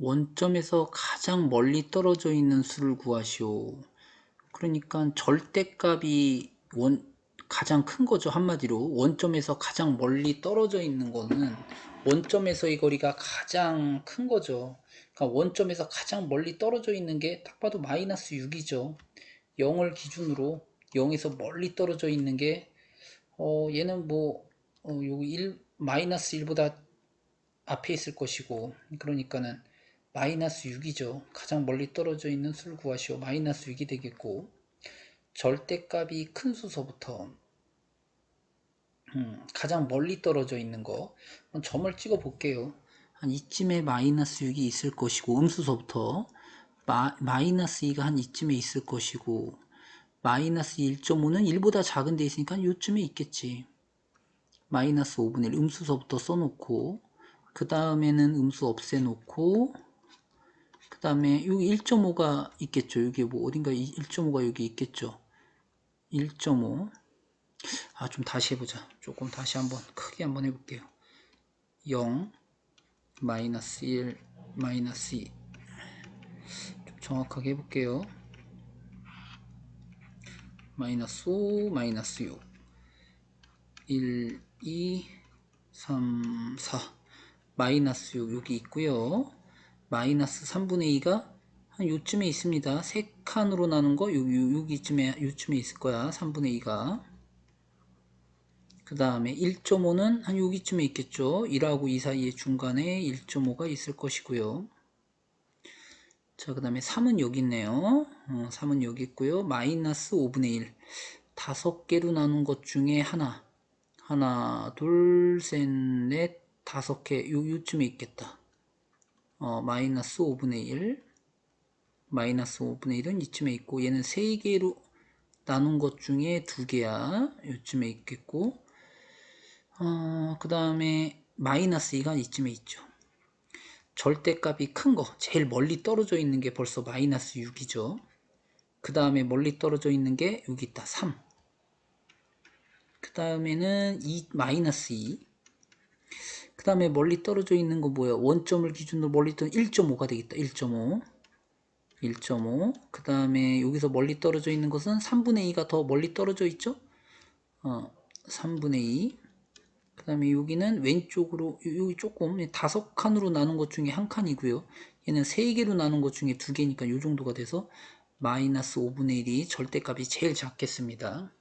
원점에서 가장 멀리 떨어져 있는 수를 구하시오. 그러니까 절대값이 원, 가장 큰 거죠. 한마디로. 원점에서 가장 멀리 떨어져 있는 거는 원점에서의 거리가 가장 큰 거죠. 그러니까 원점에서 가장 멀리 떨어져 있는 게 딱 봐도 마이너스 6이죠. 0을 기준으로 0에서 멀리 떨어져 있는 게 어, 얘는 뭐 어, 여기 1 마이너스 1보다 앞에 있을 것이고 그러니까는 마이너스 6이죠. 가장 멀리 떨어져 있는 수를 구하시오. 마이너스 6이 되겠고 절대값이 큰 수서부터 음, 가장 멀리 떨어져 있는 거 점을 찍어 볼게요. 한 이쯤에 마이너스 6이 있을 것이고 음수서부터 마, 마이너스 2가 한 이쯤에 있을 것이고 마이너스 1.5는 1보다 작은 데 있으니까 요쯤에 있겠지. 마이너스 5분의 1 음수서부터 써놓고 그 다음에는 음수 없애놓고 그 다음에 여기 1.5가 있겠죠. 여기 뭐 어딘가 1.5가 여기 있겠죠. 1.5 아 좀 다시 해보자. 조금 다시 한번 크게 한번 해볼게요. 0 마이너스 1 마이너스 2 좀 정확하게 해볼게요. 마이너스 5 마이너스 6 1 2 3 4 마이너스 6 여기 있고요. 마이너스 3분의 2가 한 요쯤에 있습니다. 세 칸으로 나눈 거 요, 요, 여기쯤에 요쯤에 있을 거야. 3분의 2가 그 다음에 1.5는 한 여기쯤에 있겠죠. 1하고 2 사이의 중간에 1.5가 있을 것이고요. 자, 그 다음에 3은 여기 있네요. 어, 3은 여기 있고요. 마이너스 5분의 1. 다섯 개로 나눈 것 중에 하나. 하나, 둘, 셋, 넷, 다섯 개. 요, 요쯤에 있겠다. 어, 마이너스 5분의 1. 마이너스 5분의 1은 이쯤에 있고, 얘는 3개로 나눈 것 중에 두 개야. 요쯤에 있겠고, 어, 그 다음에 마이너스 2가 이쯤에 있죠. 절대값이 큰 거, 제일 멀리 떨어져 있는 게 벌써 마이너스 6이죠. 그 다음에 멀리 떨어져 있는 게 여기 있다. 3. 그 다음에는 2, 마이너스 2. 그 다음에 멀리 떨어져 있는 거 뭐야? 원점을 기준으로 멀리 떨어져 1.5가 되겠다. 1.5. 1.5. 그 다음에 여기서 멀리 떨어져 있는 것은 3분의 2가 더 멀리 떨어져 있죠? 어, 3분의 2. 그 다음에 여기는 왼쪽으로 여기 조금 다섯 칸으로 나눈 것 중에 한 칸이고요 얘는 세 개로 나눈 것 중에 두 개니까 이 정도가 돼서 마이너스 5분의 1이 절대값이 제일 작겠습니다